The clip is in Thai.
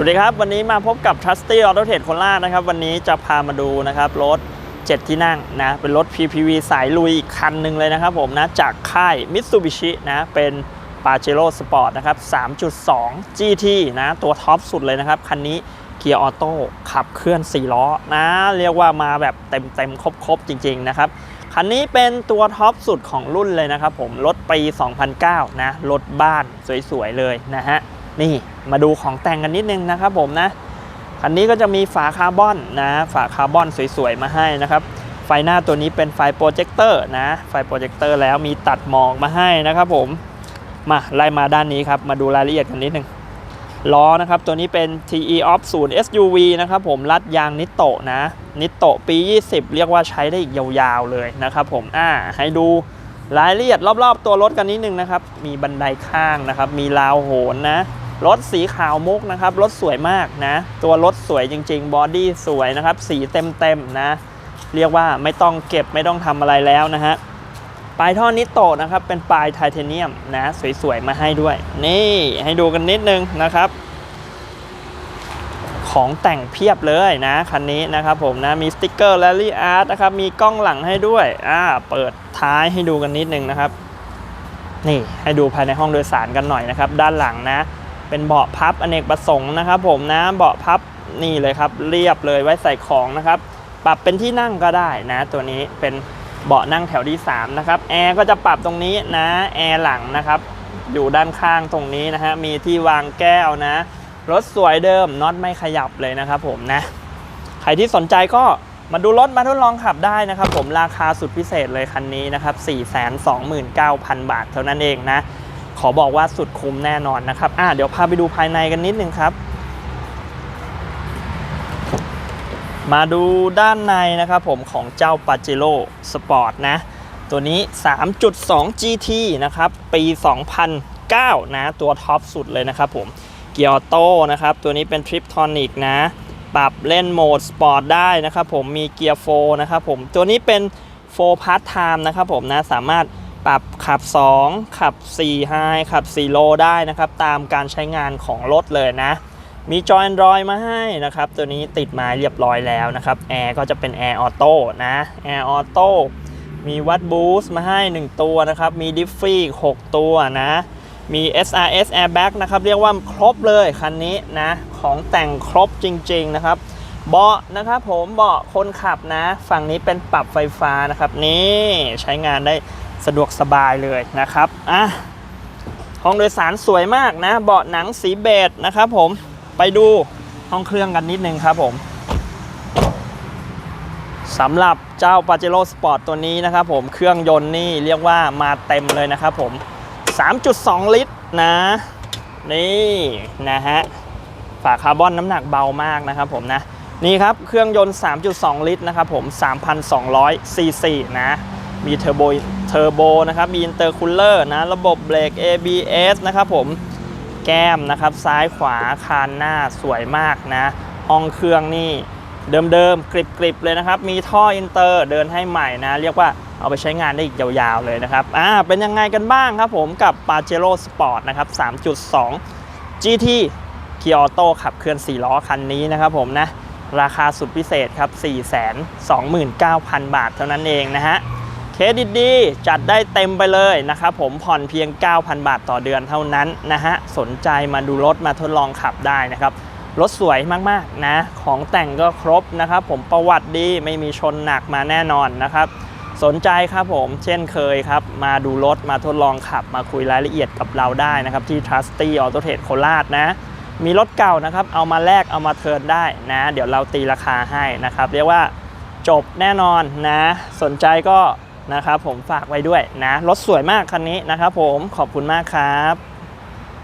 วัสดีครับ วันนี้มาพบกับ Trusty Auto Trade โคราชนะครับ วันนี้จะพามาดูนะครับรถ 7 ที่นั่งนะ เป็นรถ PPV สายลุยอีกคันหนึ่งเลยนะครับผมนะ จากค่าย Mitsubishi นะ เป็น Pajero Sport นะครับ 3.2 GT นะ ตัวท็อปสุดเลยนะครับ คันนี้เกียร์ออโต้ขับเคลื่อน 4 ล้อนะ เรียกว่ามาแบบเต็มๆ ครบๆ จริง ๆ นะครับคันนี้เป็นตัวท็อปสุดของรุ่นเลยนะครับผมรถปี 2009 นะรถบ้านสวยๆเลยนะฮะ นี่มาดูของแต่งกันนิดนึงนะครับผมนะคันนี้ก็จะมีฝาคาร์บอนนะฝาคาร์บอนสวยๆมาให้นะครับ ไฟหน้าตัวนี้เป็นไฟโปรเจคเตอร์นะไฟโปรเจคเตอร์แล้วมีตัดหมอกมาให้นะครับผมมาไล่มาด้านนี้ครับมาดูรายละเอียดกันนิดนึงล้อนะครับตัวนี้เป็น TE Off 0 SUV นะครับผมรัดยางนิโตะนะ นิโตะปี 20 เรียกว่าใช้ได้อีกยาวๆเลยนะครับผมอ่าให้ดูรายละเอียดรอบๆ ตัวรถกันนิดนึงนะครับ มีบันไดข้างนะครับ มีราวโหนนะ รถสีขาวมุกนะครับ รถสวยมากนะ ตัวรถสวยจริง ๆ บอดี้สวยนะครับ สีเต็มๆนะ เรียกว่าไม่ต้องเก็บไม่ต้องทำอะไรแล้วนะฮะ ปลายท่อนิโตะนะครับ เป็นปลายไทเทเนียมนะ สวยๆ มาให้ด้วย นี่ให้ดูกันนิดนึงนะครับ ของแต่งเพียบเลยนะ คันนี้นะครับผมนะ มีสติกเกอร์แรลลี่อาร์ตนะครับ มีกล้องหลังให้ด้วย อ่า เปิดท้ายให้ดูกันนิดนึงนะครับ นี่ให้ดูภายในห้องโดยสารกันหน่อยนะครับ ด้านหลังนะ เป็นเบาะพับอเนกประสงค์นะครับผมนะเบาะพับนี่เลยครับ เรียบเลยไว้ใส่ของนะครับ ปรับเป็นที่นั่งก็ได้นะ ตัวนี้เป็นเบาะนั่งแถวที่ 3 นะครับแอร์ก็จะปรับตรงนี้นะแอร์หลังนะครับอยู่ด้านข้างตรงนี้นะฮะมีที่วางแก้วนะ รถสวยเดิมน็อตไม่ขยับเลยนะครับผมนะ ใครที่สนใจก็มาดูรถมาทดลองขับได้นะครับ ผมราคาสุดพิเศษเลยคันนี้นะครับ 429,000 บาทเท่านั้นเองนะ ขอบอกว่าสุดคุ้มแน่นอนนะครับอะเดี๋ยวพาไปดูภายในกันนิดนึงครับ มาดูด้านในนะครับผมของเจ้า Pajero Sport นะ ตัวนี้ 3.2 GT นะครับ ปี 2009 นะ ตัวท็อปสุดเลยนะครับผม เกียร์ออโต้นะครับ ตัวนี้เป็น Triptonic นะ ปรับเล่นโหมดสปอร์ตได้นะครับผมมีเกียร์โฟนะครับผม ตัวนี้เป็น4 part time นะครับผมนะสามารถ ปรับขับ 2 ขับ4 High ขับ4 Low ได้นะครับ ตามการใช้งานของรถเลยนะ มีจอ Android มาให้นะครับ ตัวนี้ติดมาเรียบร้อยแล้วนะครับ แอร์ก็จะเป็นแอร์ออโต้นะแอร์ออโต้มีวัดบูสต์มาให้ 1 ตัวนะครับ มีดิฟฟี่6ตัวนะ มี SRS Airbag นะครับ เรียกว่าครบเลยคันนี้นะ ของแต่งครบจริง ๆ นะครับ เบาะนะครับผมเบาะคนขับนะ ฝั่งนี้เป็นปรับไฟฟ้านะครับ นี่ใช้งานได้ สะดวกสบายเลยนะครับอะห้องโดยสารสวยมากนะ เบาะหนังสีเบจนะครับผมไปดูห้องเครื่องกันนิดนึงครับผมสำหรับเจ้า Pajero Sport ตัวนี้นะครับผมเครื่องยนต์นี่เรียกว่ามาเต็มเลยนะครับผม 3.2 ลิตรนะ นี่นะฮะฝาคาร์บอนน้ำหนักเบามากนะครับผมนะนี่ครับเครื่องยนต์ 3.2 ลิตรนะครับผม 3,200ซีซีนะ มีเทอร์โบ เทอร์โบนะครับมีอินเตอร์คูลเลอร์นะระบบเบรก ABS นะครับผมแก้มนะครับซ้ายขวาคานหน้าสวยมากนะห้องเครื่องนี่เดิมๆกริบๆเลยนะครับ มีท่ออินเตอร์เดินให้ใหม่นะ เรียกว่าเอาไปใช้งานได้อีกยาวๆเลยนะครับอ่าเป็นยังไงกันบ้างครับผมกับ Pajero Sport นะครับ 3.2 GT เกียร์ออโต้ขับเคลื่อน 4 ล้อคันนี้นะครับผมนะ ราคาสุดพิเศษครับ 429,000 บาทเท่านั้นเองนะฮะ เครดิตดีจัดได้เต็มไปเลยนะครับผมผ่อนเพียง 9,000 บาทต่อเดือนเท่านั้นนะฮะ สนใจมาดูรถมาทดลองขับได้นะครับ รถสวยมากๆนะ ของแต่งก็ครบนะครับ ผมประวัติดีไม่มีชนหนักมาแน่นอนนะครับ สนใจครับผมเช่นเคยครับ มาดูรถมาทดลองขับ มาคุยรายละเอียดกับเราได้นะครับ ที่ Trusty Auto Trade โคราชนะมีรถเก่านะครับ เอามาแลกเอามาเทิร์นได้นะ เดี๋ยวเราตีราคาให้นะครับ เรียกว่าจบแน่นอนนะ สนใจก็ นะครับผมฝากไว้ด้วยนะรถสวยมากคันนี้นะครับผมขอบคุณมากครับ